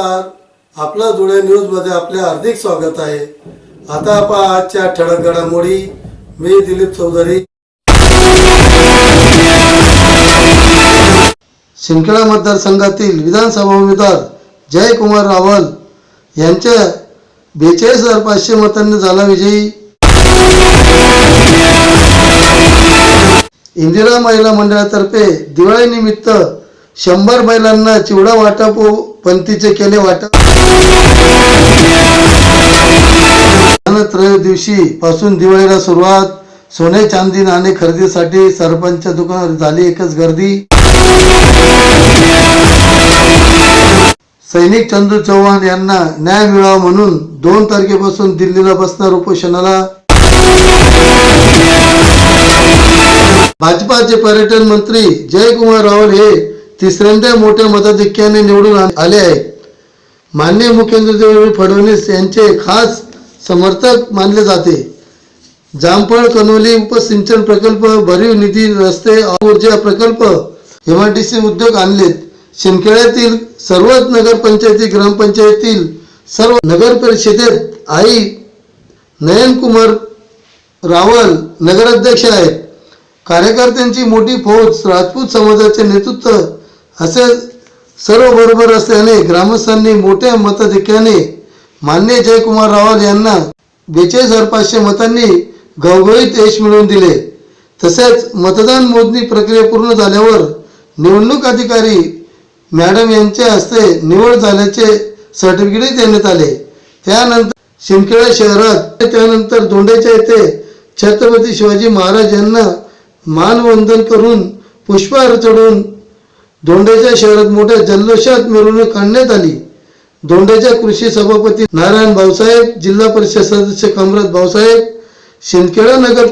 नमस्कार. आपलं धुळे न्यूजमध्ये आपले हार्दिक स्वागत आहे. आता आपण आजच्या ठळक घडामोडी. मी दिलीप चौधरी. शिंदखेडा मतदारसंघातील विधानसभा उमेदवार जयकुमार रावल यांच्या बेचाळीस हजार पाचशे मतांनी झाला विजयी. इंदिरा महिला मंडळातर्फे दिवाळीनिमित्त शंभर महिलांना चिवडा वाटप पंथीचे केले वाटप. दिवशी पासून दिवाळीला सुरुवात. सोने चांदी नाणे खरेदीसाठी सरपंच दुकानावर झाली एकच गर्दी. सैनिक चंदू चव्हाण यांना न्याय मिळावा म्हणून दोन तारखेपासून दिल्लीला बसणार उपोषणाला. भाजपाचे पर्यटन मंत्री जयकुमार रावल हे तिसऱ्यांदा मोठ्या मताधिक्याने निवडून आले आहेत माननीय मुख्यमंत्री देवेंद्र फडणवीस यांचे खास समर्थक मानले जाते. जामफळ कनोली उपसिंचन प्रकल्प भरीव निधी रस्ते ऊर्जा प्रकल्प एमआयडीसी उद्योग आणलेत. शिंदखेड्यातील सर्वच नगरपंचायती ग्रामपंचायतीतील सर्व नगर परिषदेत आई नयनकुमार रावल नगराध्यक्ष आहेत. कार्यकर्त्यांची मोठी फौज राजपूत समाजाचे नेतृत्व असे सर्व बरोबर असल्याने ग्रामस्थांनी मोठ्या मताधिक्याने मान्य जयकुमार रावल यांना बेचाळीस हजार पाचशे मतांनी गवगळीत यश मिळवून दिले. तसेच मतदान मोजणी प्रक्रिया पूर्ण झाल्यावर निवडणूक अधिकारी मॅडम यांच्या हस्ते निवड झाल्याचे सर्टिफिकेटही देण्यात आले. त्यानंतर शिंदखेडा शहरात त्यानंतर दोंड्याच्या येथे छत्रपती शिवाजी महाराज यांना मानवंदन करून पुष्पहार चढवून दोंडेच्या शहरात मोठ्या जल्लोषात मिरवणूक काढण्यात आली. दोंडेच्या कृषी सभापती नारायण भाऊसाहेब जिल्हा परिषद सदस्य कामराज भाऊसाहेब शिंदखेडा नगर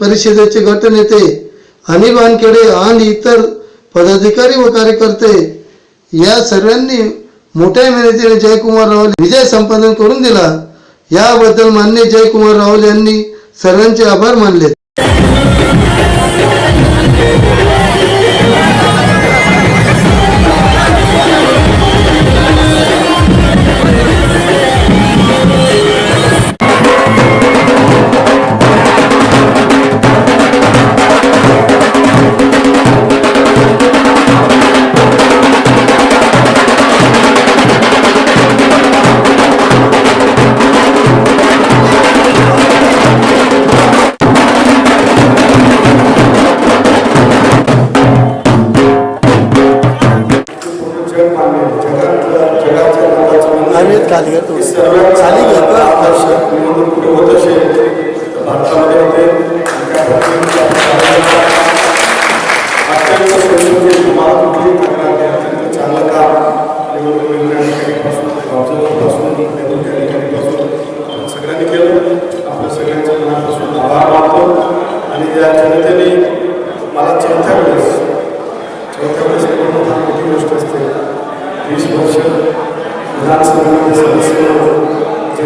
परिषदेचे गटनेते अनिल वानखेडे आणि इतर पदाधिकारी व कार्यकर्ते या सर्वांनी मोठ्या मेहनतीने जयकुमार रावल विजय संपादन करून दिला. याबद्दल मान्य जयकुमार रावल यांनी सर्वांचे आभार मानले. अमित खाली घेतो खाली घेतो सगळ्यांनी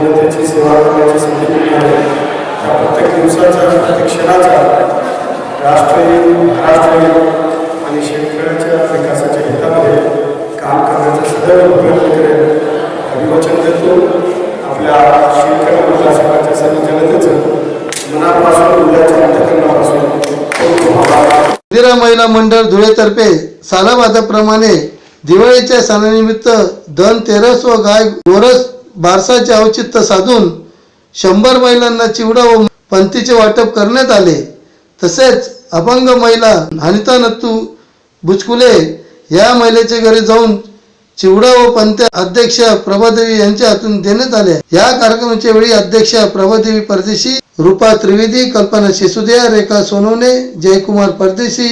जनतेची सेवा करण्याची संधी मिळाली त्या प्रत्येक दिवसाचा प्रत्येक क्षणाचा राष्ट्रीय महाराष्ट्रीय आणि शेतकऱ्याच्या विकासाच्या हितामध्ये काम करण्याचा सदैव प्रयत्न करेल अभिवचन देतो आपल्या शेतकरी मतदारसंघाच्या सर्व जनतेचं मनापासून उद्याच्या अंतकरणापासून इंदिरा महिला मंडळ धुळेतर्फे सालाबादाप्रमाणे दिवाळीच्या सणानिमित्त धन तेरस व गाय गोरस बारसाचे औचित्य साधून शंभर महिलांना चिवडा व पंथीचे वाटप करण्यात आले. तसेच अपंग महिला अनिता नत्तू बुचकुले या महिलेच्या घरी जाऊन चिवडा व पंथ अध्यक्ष प्रभादेवी यांच्या हातून देण्यात आले. या कार्यक्रमाच्या वेळी अध्यक्ष प्रभादेवी परदेशी रूपा त्रिवेदी कल्पना शिसुदिया रेखा सोनवणे जयकुमार परदेशी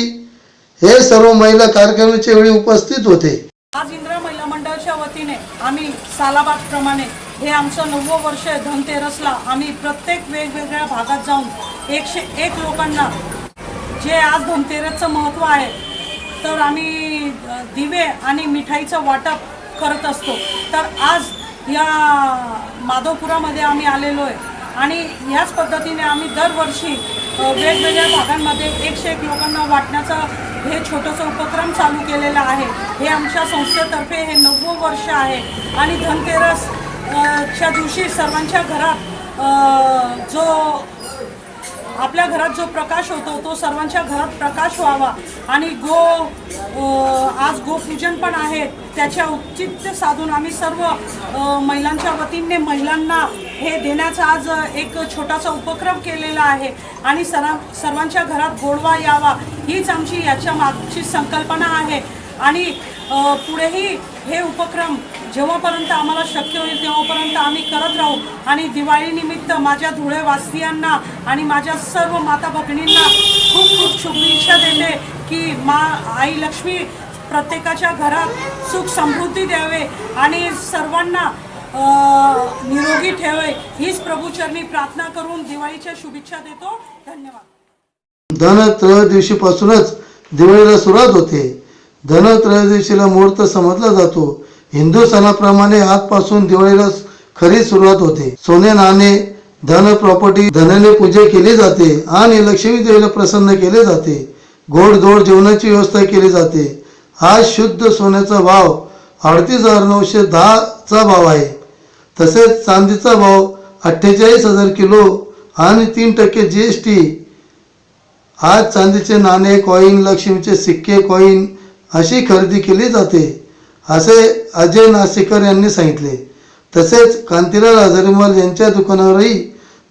हे सर्व महिला कार्यक्रमाच्या वेळी उपस्थित होते आज इंदिरा महिला मंडळाच्या वतीने आम्ही सालाबादप्रमाणे हे आमचं नववं वर्ष धनतेरसला आम्ही प्रत्येक वेगवेगळ्या भागात जाऊन एकशे एक लोकांना जे आज धनतेरसचं महत्त्व आहे तर आम्ही दिवे आणि मिठाईचं वाटप करत असतो. तर आज या माधवपुरामध्ये आम्ही आलेलो आहे. आणि ह्याच पद्धतीने आम्ही दरवर्षी वेगवेगळ्या भागांमध्ये एकशे एक लोकांना वाटण्याचं हे छोटंसं उपक्रम चालू केलेलं आहे. हे आमच्या संस्थेतर्फे हे नववं वर्ष आहे. आणि धनतेरस च्या दिवशी सर्वांच्या घरात जो आपल्या घरात जो प्रकाश होतो तो सर्वांच्या घरात प्रकाश व्हावा. आणि गो आज गोपूजन पण आहे. त्याच्या औचित्य साधून आम्ही सर्व महिलांच्या वतीने महिलांना हे देण्याचा आज एक छोटासा उपक्रम केलेला आहे. आणि सरा सर्वांच्या घरात गोडवा यावा हीच आमची याच्या मागची संकल्पना आहे. आणि पुढेही हे उपक्रम जेव्हापर्यंत आम्हाला शक्य होईल तेव्हापर्यंत आम्ही करत राहू. आणि दिवाळीनिमित्त माझ्या धुळेवासियांना आणि माझ्या सर्व माता भगिनींना खूप खूप शुभेच्छा देते की मा आई लक्ष्मी प्रत्येकाच्या घरात सुख समृद्धी द्यावे आणि सर्वांना निरोगी ठेवे. हीच प्रभूचरणी प्रार्थना करून दिवाळीच्या शुभेच्छा देतो. धन्यवाद. धनत्रयोदशीपासूनच दिवाळीला सुरुवात होते. धनत्रयोदशीला मुहूर्त समजला जातो. हिंदू सणाप्रमाणे आजपासून दिवाळीला खरी सुरुवात होते. सोने नाणे धन प्रॉपर्टी धनाने पूजा केली जाते आणि लक्ष्मी देवीला प्रसन्न केले जाते. गोडधोड जेवणाची व्यवस्था केली जाते. आज शुद्ध सोन्याचा भाव अडतीस हजार नऊशे दहाचा भाव आहे. तसेच चांदीचा भाव अठ्ठेचाळीस हजार किलो आणि तीन टक्के जी एस टी. आज चांदीचे नाणे कॉईन लक्ष्मीचे सिक्के कॉईन अशी खरेदी केली जाते असे अजय नाशिकर यांनी सांगितले. तसेच कांतीलाल हजारीमाल यांच्या दुकानावरही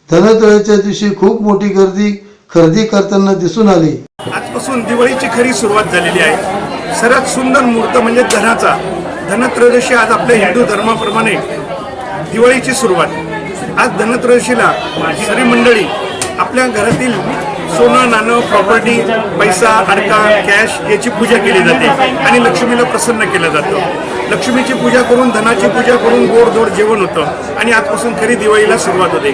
धनत्रयाच्या दिवशी खूप मोठी गर्दी खरेदी करताना दिसून आली. आजपासून दिवाळीची खरी सुरुवात झालेली आहे. सर्वात सुंदर मुहूर्त म्हणजे धनाचा. धनत्रयोदशी आज आपल्या हिंदू धर्माप्रमाणे दिवाळीची सुरुवात. आज धनत्रयोदशीला सरी मंडळी आपल्या घरातील सोनं नाणं प्रॉपर्टी पैसा अडका कॅश याची पूजा केली जाते आणि लक्ष्मीला प्रसन्न केलं जातं. लक्ष्मीची पूजा करून धनाची पूजा करून गोडधोड जेवण होतं आणि आजपासून खरी दिवाळीला सुरुवात होते.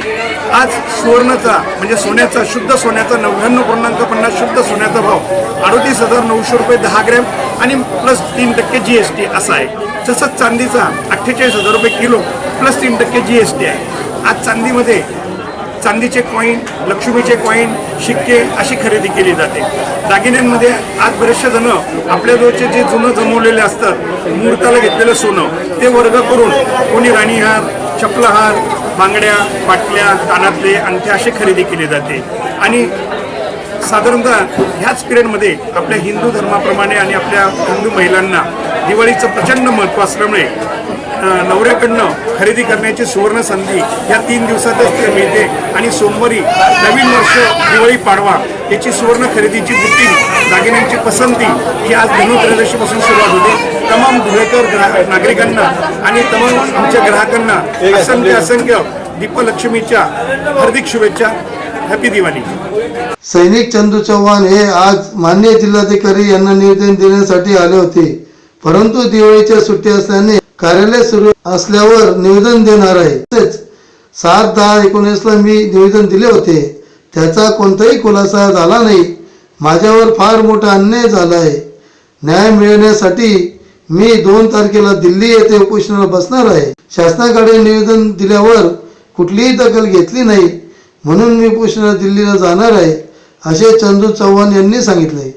आज सुवर्णाचा म्हणजे सोन्याचा शुद्ध सोन्याचा नव्याण्णव पूर्णांक पन्नास शुद्ध सोन्याचा भाव अडतीस हजार नऊशे रुपये दहा ग्रॅम आणि प्लस तीन टक्के जी एस टी असा आहे. तसंच चांदीचा अठ्ठेचाळीस हजार रुपये किलो प्लस तीन टक्के जी एस टी आहे. आज चांदीमध्ये चांदीचे कॉईन लक्ष्मीचे कॉईन शिक्के अशी खरेदी केली जाते. दागिन्यांमध्ये आज बरेचसे जण आपल्याजवळचे जे जुनं जमवलेले असतात मुहूर्ताला घेतलेलं सोनं ते वर्ग करून कोणी राणीहार चपलाहार बांगड्या पाटल्या कानातले अंगठ्या अशी खरेदी केली जाते. आणि साधारणतः ह्याच पिरियडमध्ये आपल्या हिंदू धर्माप्रमाणे आणि आपल्या हिंदू महिलांना दिवाळीचं प्रचंड महत्त्व असल्यामुळे नवऱ्याकडनं खरेदी करण्याची सुवर्ण संधी या तीन दिवसातच ते मिळते. आणि सोमवारी नवीन वर्ष दिवाळी पाडवा याची सुवर्ण खरेदीची बुकिंग दागिन्यांची पसंती ही आज धनुत्रयोदशीपासून सुरुवात होते. तमाम धुळेकर नागरिकांना आणि तमाम आमच्या ग्राहकांना असंख्य असंख्य दीपलक्ष्मीच्या हार्दिक शुभेच्छा. हॅपी दिवाळी सैनिक चंदू चव्हाण हे आज मान्य जिल्हाधिकारी यांना निवेदन देण्यासाठी आले होते. परंतु दिवाळीच्या सुट्टी असल्याने कार्यालय सुरू असल्यावर निवेदन देणार आहे. तसेच सात दहा एकोणीसला मी निवेदन दिले होते. त्याचा कोणताही खुलासा झाला नाही. माझ्यावर फार मोठा अन्याय झाला आहे. न्याय मिळण्यासाठी मी दोन तारखेला दिल्ली येथे उपोषणाला बसणार आहे. शासनाकडे निवेदन दिल्यावर कुठलीही दखल घेतली नाही. म्हणून मी उपोषणाला दिल्लीला जाणार आहे असे चंदू चव्हाण यांनी सांगितले.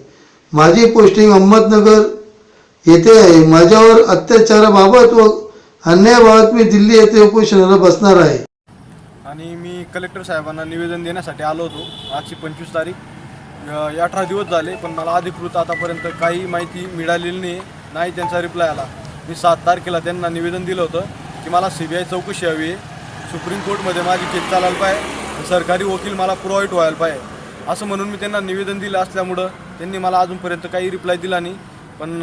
माझी पोस्टिंग अहमदनगर येथे आहे. माझ्यावर अत्याचाराबाबत व अन्यायाबाबत मी दिल्ली येथे उपोषणाला बसणार आहे. आणि मी कलेक्टर साहेबांना निवेदन देण्यासाठी आलो होतो. आजची पंचवीस तारीख. अठरा दिवस झाले पण मला अधिकृत आतापर्यंत काही माहिती मिळालेली नाही नाही त्यांचा रिप्लाय आला. मी सात तारखेला त्यांना निवेदन दिलं होतं की मला सी बी आय चौकशी हवी आहे. सुप्रीम कोर्टमध्ये माझी केस चालायला पाहिजे सरकारी वकील मला प्रोव्हाइड व्हायला पाहिजे. असं म्हणून मी त्यांना निवेदन दिलं असल्यामुळं त्यांनी मला अजूनपर्यंत काही रिप्लाय दिला नाही. पण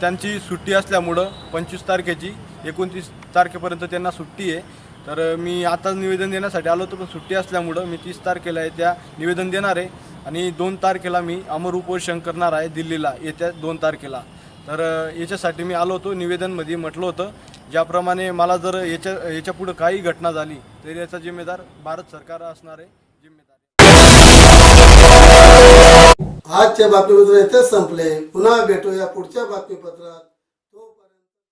त्यांची सुट्टी असल्यामुळं पंचवीस तारखेची एकोणतीस तारखेपर्यंत त्यांना सुट्टी आहे. तर मी आताच निवेदन देण्यासाठी आलो होतो पण सुट्टी असल्यामुळं मी तीस तारखेला आहे त्या निवेदन देणार आहे. आणि दोन तारखेला मी अमर उपोषण करणार आहे दिल्लीला येत्या दोन तारखेला. तर याच्यासाठी मी आलो होतो निवेदनमध्ये म्हटलं होतं. ज्याप्रमाणे मला जर याच्या याच्या पुढं काही घटना झाली तर याचा जिम्मेदार भारत सरकार असणार आहे. आजच्या बातमीपत्र इथेच संपले. पुन्हा भेटूया पुढच्या बातमीपत्रात.